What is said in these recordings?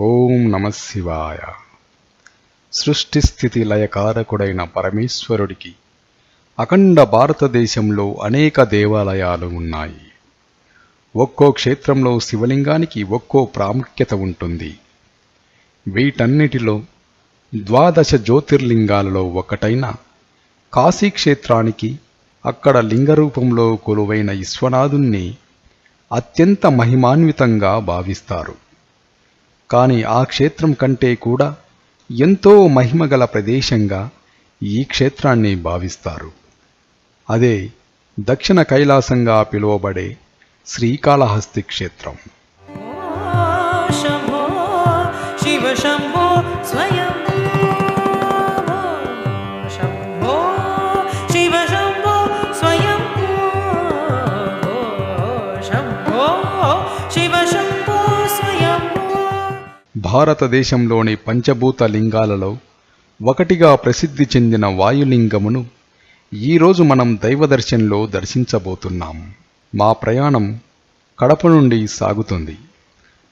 ఓం నమ శివాయ. సృష్టి స్థితి లయకారకుడైన పరమేశ్వరుడికి అఖండ భారతదేశంలో అనేక దేవాలయాలు ఉన్నాయి. ఒక్కో క్షేత్రంలో శివలింగానికి ఒక్కో ప్రాముఖ్యత ఉంటుంది. వీటన్నిటిలో ద్వాదశ జ్యోతిర్లింగాలలో ఒకటైన కాశీ క్షేత్రానికి అక్కడ లింగ రూపంలో కొలువైన విశ్వనాథుణ్ణి అత్యంత మహిమాన్వితంగా భావిస్తారు. కానీ ఆ క్షేత్రం కంటే కూడా ఎంతో మహిమగల ప్రదేశంగా ఈ క్షేత్రాన్ని భావిస్తారు. అదే దక్షిణ కైలాసంగా పిలువబడే శ్రీకాళహస్తి క్షేత్రం. భారతదేశంలోని పంచభూత లింగాలలో ఒకటిగా ప్రసిద్ధి చెందిన వాయులింగమును ఈరోజు మనం దైవదర్శన్లో దర్శించబోతున్నాం. మా ప్రయాణం కడప నుండి సాగుతుంది.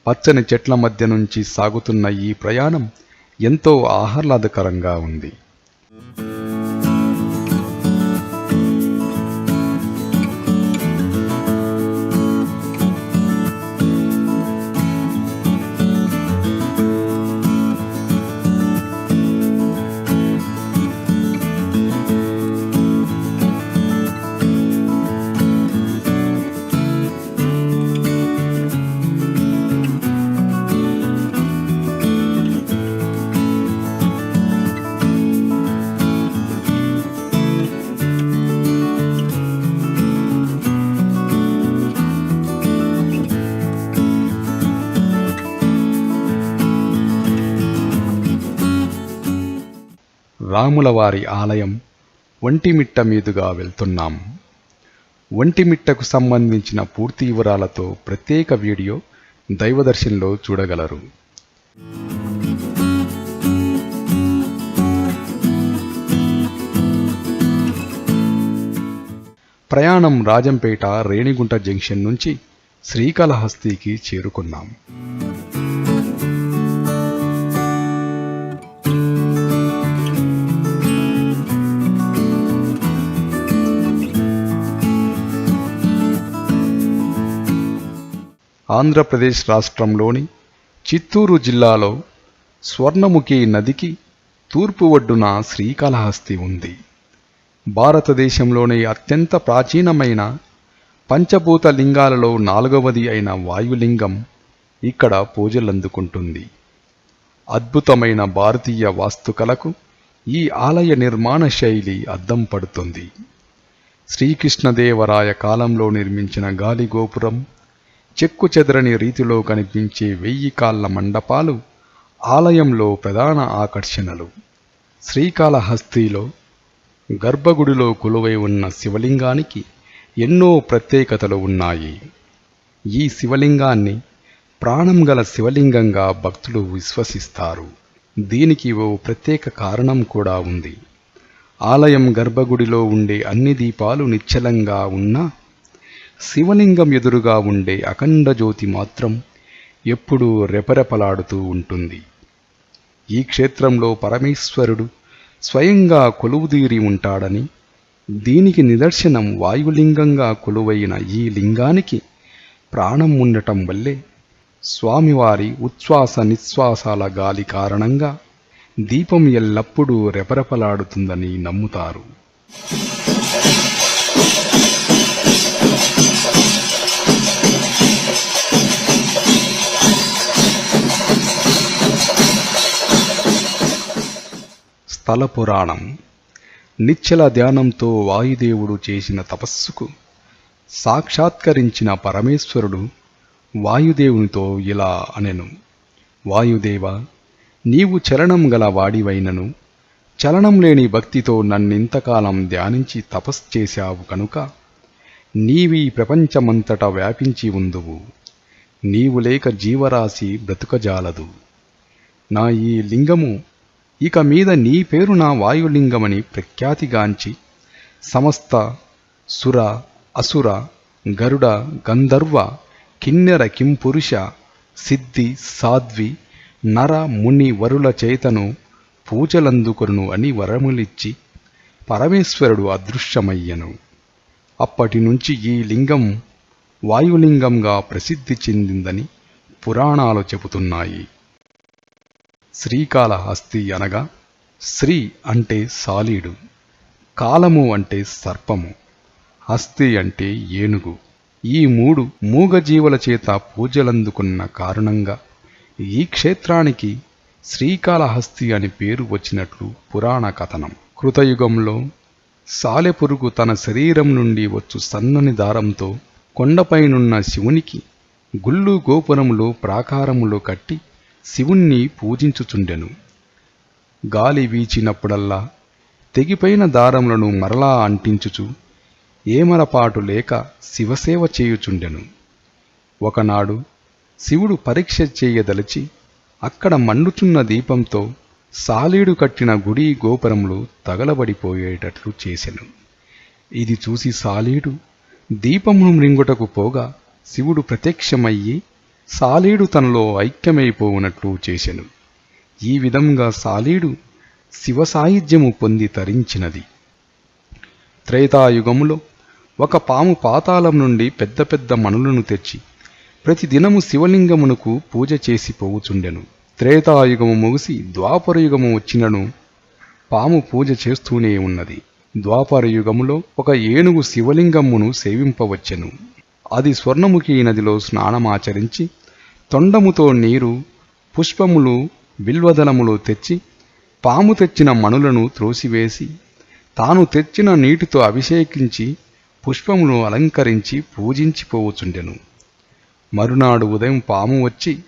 పచ్చని చెట్ల మధ్య నుంచి సాగుతున్న ఈ ప్రయాణం ఎంతో ఆహ్లాదకరంగా ఉంది. రాములవారి ఆలయం ఒంటిమిట్ట మీదుగా వెళ్తున్నాం. ఒంటిమిట్టకు సంబంధించిన పూర్తి వివరాలతో ప్రత్యేక వీడియో దైవదర్శన్లో చూడగలరు. ప్రయాణం రాజంపేట రేణిగుంట జంక్షన్ నుంచి శ్రీకాళహస్తికి చేరుకున్నాం. ఆంధ్రప్రదేశ్ రాష్ట్రంలోని చిత్తూరు జిల్లాలో స్వర్ణముఖి నదికి తూర్పు ఒడ్డున శ్రీకాళహస్తి ఉంది. భారతదేశంలోని అత్యంత ప్రాచీనమైన పంచభూత లింగాలలో నాలుగవది అయిన వాయులింగం ఇక్కడ పూజలందుకుంటుంది. అద్భుతమైన భారతీయ వాస్తుకలకు ఈ ఆలయ నిర్మాణ శైలి అద్దం పడుతుంది. శ్రీకృష్ణదేవరాయ కాలంలో నిర్మించిన గాలిగోపురం చెక్కు చెదరని రీతిలో కనిపించే వెయ్యి కాళ్ళ మండపాలు ఆలయంలో ప్రధాన ఆకర్షణలు. శ్రీకాళహస్తిలో గర్భగుడిలో కొలువై ఉన్న శివలింగానికి ఎన్నో ప్రత్యేకతలు ఉన్నాయి. ఈ శివలింగాన్ని ప్రాణం గల శివలింగంగా భక్తులు విశ్వసిస్తారు. దీనికి ఓ ప్రత్యేక కారణం కూడా ఉంది. ఆలయం గర్భగుడిలో ఉండే అన్ని దీపాలు నిశ్చలంగా ఉన్నా శివలింగం ఎదురుగా ఉండే అఖండ జ్యోతి మాత్రం ఎప్పుడూ రెపరెపలాడుతూ ఉంటుంది. ఈ క్షేత్రంలో పరమేశ్వరుడు స్వయంగా కొలువుదీరి ఉంటాడని దీనికి నిదర్శనం వాయులింగంగా కొలువైన ఈ లింగానికి ప్రాణం ఉండటం వల్లే స్వామివారి ఉచ్ఛ్వాస నిశ్వాసాల గాలి కారణంగా దీపం ఎల్లప్పుడూ రెపరెపలాడుతుందని నమ్ముతారు. ఫలపురాణం పురాణం నిశ్చల ధ్యానంతో వాయుదేవుడు చేసిన తపస్సుకు సాక్షాత్కరించిన పరమేశ్వరుడు వాయుదేవునితో ఇలా అనెను. వాయుదేవ నీవు చలనం గల వాడివైనను. చలనం లేని భక్తితో నన్నింతకాలం ధ్యానించి తపస్సు చేశావు కనుక నీవీ ప్రపంచమంతటా వ్యాపించి ఉందువు. నీవు లేక జీవరాశి బ్రతుకజాలదు. నా ఈ లింగము ఇక మీద నీ పేరు నా వాయులింగమని ప్రఖ్యాతిగాంచి సమస్త సుర అసుర గరుడ గంధర్వ కిన్నెర కింపురుష సిద్ధి సాధ్వి నర ముని వరుల చేతను పూజలందుకొను అని వరములిచ్చి పరమేశ్వరుడు అదృశ్యమయ్యను. అప్పటి నుంచి ఈ లింగం వాయులింగంగా ప్రసిద్ధి చెందిందని పురాణాలు చెబుతున్నాయి. శ్రీకాళహస్తి అనగా శ్రీ అంటే సాలీడు కాలము అంటే సర్పము హస్తి అంటే ఏనుగు. ఈ మూడు మూగజీవుల చేత పూజలందుకున్న కారణంగా ఈ క్షేత్రానికి శ్రీకాళహస్తి అని పేరు వచ్చినట్లు పురాణ కథనం. కృతయుగంలో సాలెపురుగు తన శరీరం నుండి వచ్చు సన్నని దారంతో కొండపైనున్న శివునికి గుళ్ళు గోపురములు ప్రాకారములు కట్టి శివుణ్ణి పూజించుచుండెను. గాలి వీచినప్పుడల్లా తెగిపోయిన దారములను మరలా అంటించుచు ఏమరపాటు లేక శివసేవ చేయుచుండెను. ఒకనాడు శివుడు పరీక్ష చేయదలిచి అక్కడ మండుచున్న దీపంతో సాలీడు కట్టిన గుడి గోపురములు తగలబడిపోయేటట్లు చేసెను. ఇది చూసి సాలీడు దీపమును మృంగుటకు పోగా శివుడు ప్రత్యక్షమయ్యి సాలీడు తనలో ఐక్యమైపోవునట్లు చేసెను. ఈ విధంగా సాలీడు శివ సాహిత్యము పొంది తరించినది. త్రేతాయుగములో ఒక పాము పాతాళం నుండి పెద్ద పెద్ద మణులను తెచ్చి ప్రతిదినము శివలింగమునకు పూజ చేసి పోవుచుండెను. త్రేతాయుగము ముగిసి ద్వాపరయుగము వచ్చినను పాము పూజ చేస్తూనే ఉన్నది. ద్వాపరయుగములో ఒక ఏనుగు శివలింగమును సేవింపవచ్చెను. అది స్వర్ణముఖి నదిలో స్నానమాచరించి తొండముతో నీరు పుష్పములు బిల్వదలములు తెచ్చి పాము తెచ్చిన మణులను త్రోసివేసి తాను తెచ్చిన నీటితో అభిషేకించి పుష్పములు అలంకరించి పూజించిపోవచుండెను మరునాడు ఉదయం పాము వచ్చి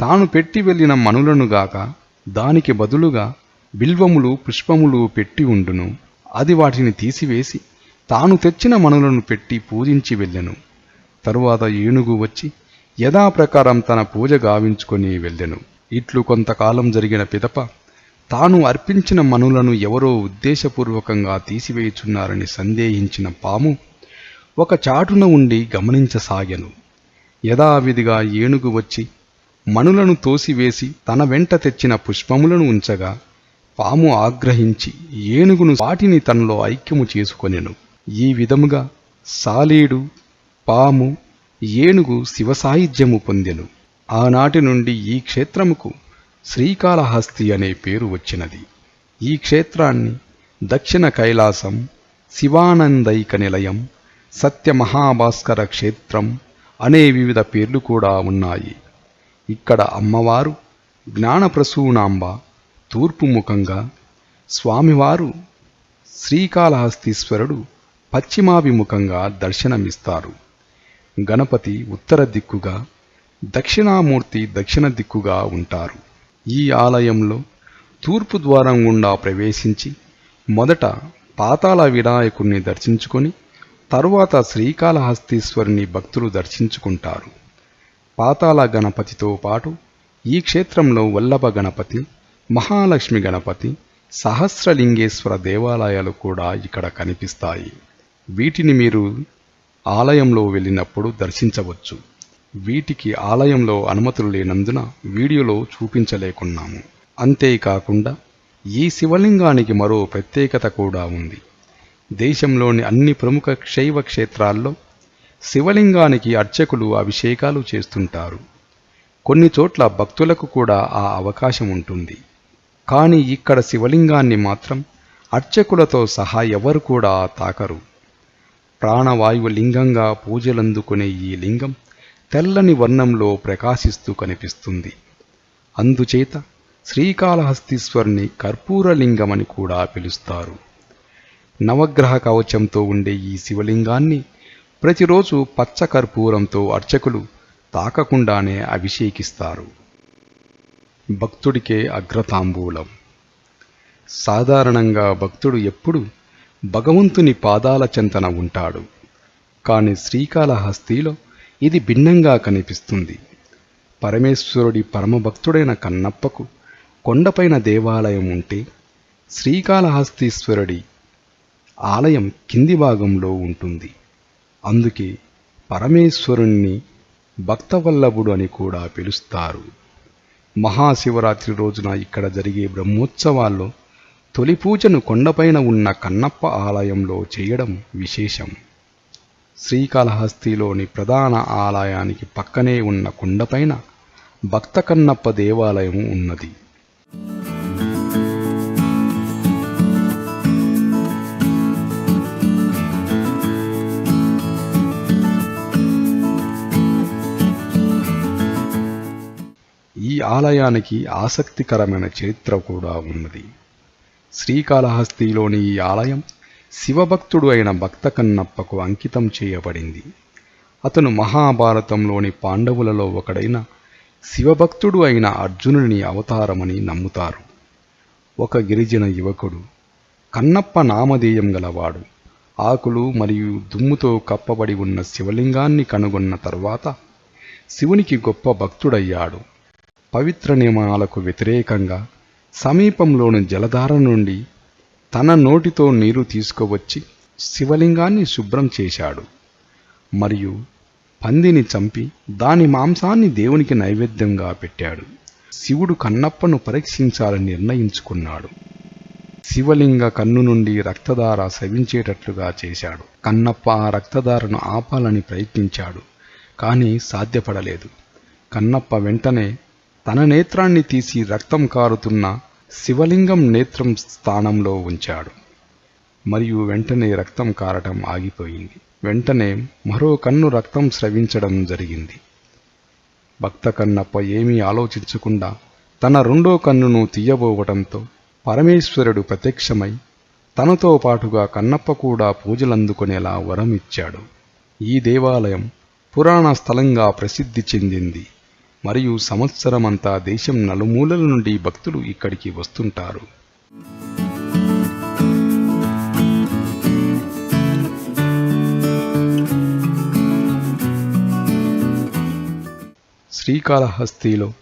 తాను పెట్టి వెళ్ళిన మనులను గాక దానికి బదులుగా బిల్వములు పుష్పములు పెట్టి ఉండును. అది వాటిని తీసివేసి తాను తెచ్చిన మనులను పెట్టి పూజించి వెళ్ళెను. తరువాత ఏనుగు వచ్చి యథాప్రకారం తన పూజ గావించుకొని వెళ్ళెను. ఇట్లు కొంతకాలం జరిగిన పిదప తాను అర్పించిన మనులను ఎవరో ఉద్దేశపూర్వకంగా తీసివేయుచున్నారని సందేహించిన పాము ఒక చాటున ఉండి గమనించసాగెను. యథావిధిగా ఏనుగు వచ్చి మణులను తోసివేసి తన వెంట తెచ్చిన పుష్పములను ఉంచగా పాము ఆగ్రహించి ఏనుగును వాటిని తనలో ఐక్యము చేసుకొనెను. ఈ విధముగా సాలీడు పాము ఏనుగు శివసాహిత్యము పొందెను. ఆనాటి నుండి ఈ క్షేత్రముకు శ్రీకాళహస్తి అనే పేరు వచ్చినది. ఈ క్షేత్రాన్ని దక్షిణ కైలాసం శివానందైక నిలయం సత్యమహాభాస్కర క్షేత్రం అనే వివిధ పేర్లు కూడా ఉన్నాయి. ఇక్కడ అమ్మవారు జ్ఞానప్రసూనాంబ తూర్పు ముఖంగా స్వామివారు శ్రీకాళహస్తీశ్వరుడు పశ్చిమాభిముఖంగా దర్శనమిస్తారు. గణపతి ఉత్తర దిక్కుగా దక్షిణామూర్తి దక్షిణ దిక్కుగా ఉంటారు. ఈ ఆలయంలో తూర్పు ద్వారం గుండా ప్రవేశించి మొదట పాతాళ వినాయకుణ్ణి దర్శించుకొని తరువాత శ్రీకాళహస్తీశ్వరుని భక్తులు దర్శించుకుంటారు. పాతాళ గణపతితో పాటు ఈ క్షేత్రంలో వల్లభ గణపతి మహాలక్ష్మి గణపతి సహస్రలింగేశ్వర దేవాలయాలు కూడా ఇక్కడ కనిపిస్తాయి. వీటిని మీరు ఆలయంలో వెళ్ళినప్పుడు దర్శించవచ్చు. వీటికి ఆలయంలో అనుమతులు లేనందున వీడియోలో చూపించలేకున్నాము. అంతేకాకుండా ఈ శివలింగానికి మరో ప్రత్యేకత కూడా ఉంది. దేశంలోని అన్ని ప్రముఖ శైవ క్షేత్రాల్లో శివలింగానికి అర్చకులు అభిషేకాలు చేస్తుంటారు. కొన్ని చోట్ల భక్తులకు కూడా ఆ అవకాశం ఉంటుంది. కానీ ఇక్కడ శివలింగాన్ని మాత్రం అర్చకులతో సహా ఎవరు కూడా తాకరు. ప్రాణవాయువు లింగంగా పూజలందుకునే ఈ లింగం తెల్లని వర్ణంలో ప్రకాశిస్తూ కనిపిస్తుంది. అందుచేత శ్రీకాళహస్తీశ్వరుని కర్పూరలింగమని కూడా పిలుస్తారు. నవగ్రహ కవచంతో ఉండే ఈ శివలింగాన్ని ప్రతిరోజు పచ్చ కర్పూరంతో అర్చకులు తాకకుండానే అభిషేకిస్తారు. భక్తుడికే అగ్రతాంబూలం. సాధారణంగా భక్తుడు ఎప్పుడు భగవంతుని పాదాల చెంతన ఉంటాడు. కాని శ్రీకాళహస్తిలో ఇది భిన్నంగా కనిపిస్తుంది. పరమేశ్వరుడి పరమభక్తుడైన కన్నప్పకు కొండపైన దేవాలయం ఉంటే శ్రీకాళహస్తీశ్వరుడి ఆలయం కింది భాగంలో ఉంటుంది. అందుకే పరమేశ్వరుణ్ణి భక్తవల్లభుడు అని కూడా పిలుస్తారు. మహాశివరాత్రి రోజున ఇక్కడ జరిగే బ్రహ్మోత్సవాల్లో తొలి పూజను కొండపైన ఉన్న కన్నప్ప ఆలయంలో చేయడం విశేషం. శ్రీకాళహస్తిలోని ప్రధాన ఆలయానికి పక్కనే ఉన్న కొండపైన భక్త కన్నప్ప దేవాలయం ఉన్నది. ఈ ఆలయానికి ఆసక్తికరమైన చరిత్ర కూడా ఉన్నది. శ్రీకాళహస్తిలోని ఈ ఆలయం శివభక్తుడు అయిన భక్త కన్నప్పకు అంకితం చేయబడింది. అతను మహాభారతంలోని పాండవులలో ఒకడైన శివభక్తుడు అయిన అర్జునుని అవతారమని నమ్ముతారు. ఒక గిరిజన యువకుడు కన్నప్ప నామధేయం గలవాడు ఆకులు మరియు దుమ్ముతో కప్పబడి ఉన్న శివలింగాన్ని కనుగొన్న తరువాత శివునికి గొప్ప భక్తుడయ్యాడు. పవిత్ర నియమాలకు వ్యతిరేకంగా సమీపంలోని జలధార నుండి తన నోటితో నీరు తీసుకువచ్చి శివలింగాన్ని శుభ్రం చేశాడు. మరియు పందిని చంపి దాని మాంసాన్ని దేవునికి నైవేద్యంగా పెట్టాడు. శివుడు కన్నప్పను పరీక్షించాలని నిర్ణయించుకున్నాడు. శివలింగ కన్ను నుండి రక్తధార సవించేటట్లుగా చేశాడు. కన్నప్ప ఆ రక్తధారను ఆపాలని ప్రయత్నించాడు కానీ సాధ్యపడలేదు. కన్నప్ప వెంటనే తన నేత్రాన్ని తీసి రక్తం కారుతున్న శివలింగం నేత్రం స్థానంలో ఉంచాడు. మరియు వెంటనే రక్తం కారటం ఆగిపోయింది. వెంటనే మరో కన్ను రక్తం స్రవించడం జరిగింది. భక్త కన్నప్ప ఏమీ ఆలోచించకుండా తన రెండో కన్నును తీయబోవటంతో పరమేశ్వరుడు ప్రత్యక్షమై తనతో పాటుగా కన్నప్ప కూడా పూజలందుకునేలా వరం ఇచ్చాడు ఈ దేవాలయం పురాణ స్థలంగా ప్రసిద్ధి చెందింది. మరియు సంవత్సరమంతా దేశం నలుమూలల నుండి భక్తులు ఇక్కడికి వస్తుంటారు. శ్రీకాళహస్తిలో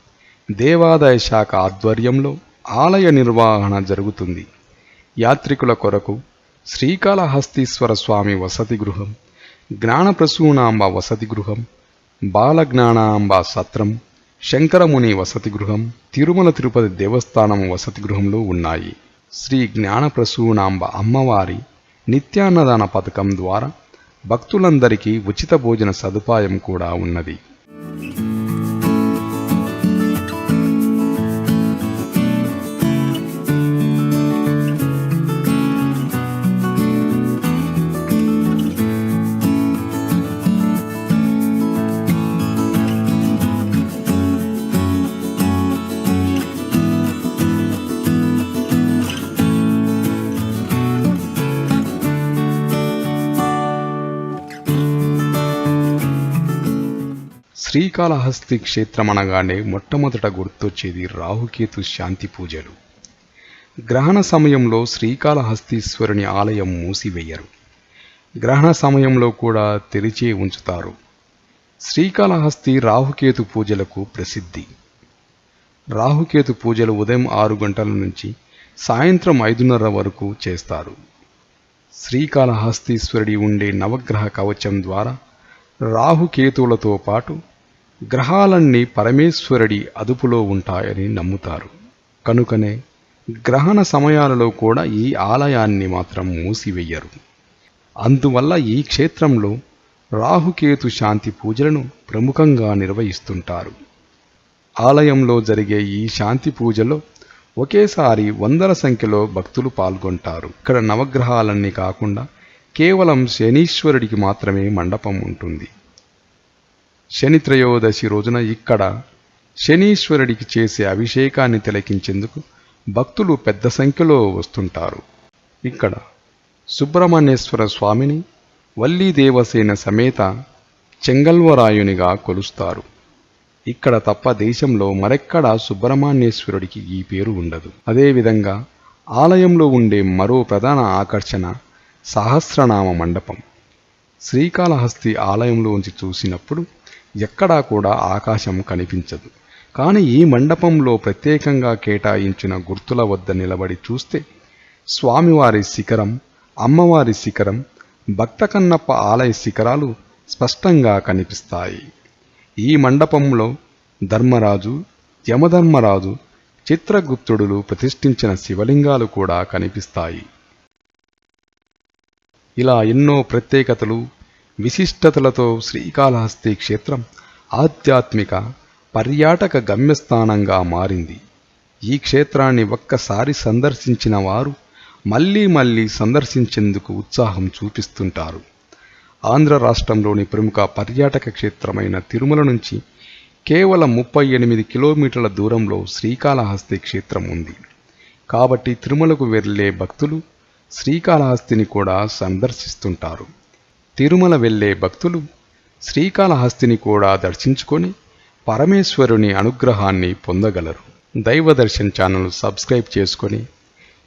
దేవాదాయ శాఖ ఆధ్వర్యంలో ఆలయ నిర్వహణ జరుగుతుంది. యాత్రికుల కొరకు శ్రీకాళహస్తీశ్వర స్వామి వసతి గృహం జ్ఞానప్రసూనాంబ వసతి గృహం బాలజ్ఞానాంబ సత్రం శంకరముని వసతి గృహం తిరుమల తిరుపతి దేవస్థానం వసతి గృహంలో ఉన్నాయి. శ్రీ జ్ఞానప్రసూనాంబ అమ్మవారి నిత్యాన్నదాన పథకం ద్వారా భక్తులందరికీ ఉచిత భోజన సదుపాయం కూడా ఉన్నది. శ్రీకాళహస్తి క్షేత్రం అనగానే మొట్టమొదట గుర్తొచ్చేది రాహుకేతు శాంతి పూజలు. గ్రహణ సమయంలో శ్రీకాళహస్తీశ్వరుని ఆలయం మూసివేయరు. గ్రహణ సమయంలో కూడా తెరిచే ఉంచుతారు. శ్రీకాళహస్తి రాహుకేతు పూజలకు ప్రసిద్ధి. రాహుకేతు పూజలు ఉదయం ఆరు గంటల నుంచి సాయంత్రం ఐదున్నర వరకు చేస్తారు. శ్రీకాళహస్తీశ్వరుడి ఉండే నవగ్రహ కవచం ద్వారా రాహుకేతువులతో పాటు గ్రహాలన్నీ పరమేశ్వరుడి అదుపులో ఉంటాయని నమ్ముతారు. కనుకనే గ్రహణ సమయాలలో కూడా ఈ ఆలయాన్ని మాత్రం మూసివెయ్యరు అందువల్ల ఈ క్షేత్రంలో రాహుకేతు శాంతి పూజలను ప్రముఖంగా నిర్వహిస్తుంటారు. ఆలయంలో జరిగే ఈ శాంతి పూజలో ఒకేసారి వందల సంఖ్యలో భక్తులు పాల్గొంటారు. ఇక్కడ నవగ్రహాలన్నీ కాకుండా కేవలం శనీశ్వరుడికి మాత్రమే మండపం ఉంటుంది. శని త్రయోదశి రోజున ఇక్కడ శనీశ్వరుడికి చేసే అభిషేకాన్ని తిలకించేందుకు భక్తులు పెద్ద సంఖ్యలో వస్తుంటారు. ఇక్కడ సుబ్రహ్మణ్యేశ్వర స్వామిని వల్లీ దేవసేన సమేత చెంగల్వరాయునిగా కొలుస్తారు. ఇక్కడ తప్ప దేశంలో మరెక్కడా సుబ్రహ్మణ్యేశ్వరుడికి ఈ పేరు ఉండదు. అదేవిధంగా ఆలయంలో ఉండే మరో ప్రధాన ఆకర్షణ సహస్రనామ మండపం. శ్రీకాళహస్తి ఆలయంలోంచి చూసినప్పుడు ఎక్కడా కూడా ఆకాశం కనిపించదు. కానీ ఈ మండపంలో ప్రత్యేకంగా కేటాయించిన గుర్తుల వద్ద నిలబడి చూస్తే స్వామివారి శిఖరం అమ్మవారి శిఖరం భక్త కన్నప్ప ఆలయ శిఖరాలు స్పష్టంగా కనిపిస్తాయి. ఈ మండపంలో ధర్మరాజు యమధర్మరాజు చిత్రగుప్తుడులు ప్రతిష్ఠించిన శివలింగాలు కూడా కనిపిస్తాయి. ఇలా ఎన్నో ప్రత్యేకతలు విశిష్టతలతో శ్రీకాళహస్తి క్షేత్రం ఆధ్యాత్మిక పర్యాటక గమ్యస్థానంగా మారింది. ఈ క్షేత్రాన్ని ఒక్కసారి సందర్శించిన వారు మళ్ళీ మళ్ళీ సందర్శించేందుకు ఉత్సాహం చూపిస్తుంటారు. ఆంధ్ర రాష్ట్రంలోని ప్రముఖ పర్యాటక క్షేత్రమైన తిరుమల నుంచి కేవలం ముప్పై ఎనిమిది కిలోమీటర్ల దూరంలో శ్రీకాళహస్తి క్షేత్రం ఉంది. కాబట్టి తిరుమలకు వెళ్ళే భక్తులు శ్రీకాళహస్తిని కూడా సందర్శిస్తుంటారు. తిరుమల వెళ్ళే భక్తులు శ్రీకాళహస్తిని కూడా దర్శించుకొని పరమేశ్వరుని అనుగ్రహాన్ని పొందగలరు. దైవ దర్శన్ ఛానల్ సబ్స్క్రైబ్ చేసుకొని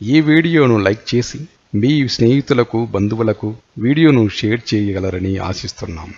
ఈ వీడియోను లైక్ చేసి మీ స్నేహితులకు బంధువులకు వీడియోను షేర్ చేయగలరని ఆశిస్తున్నాం.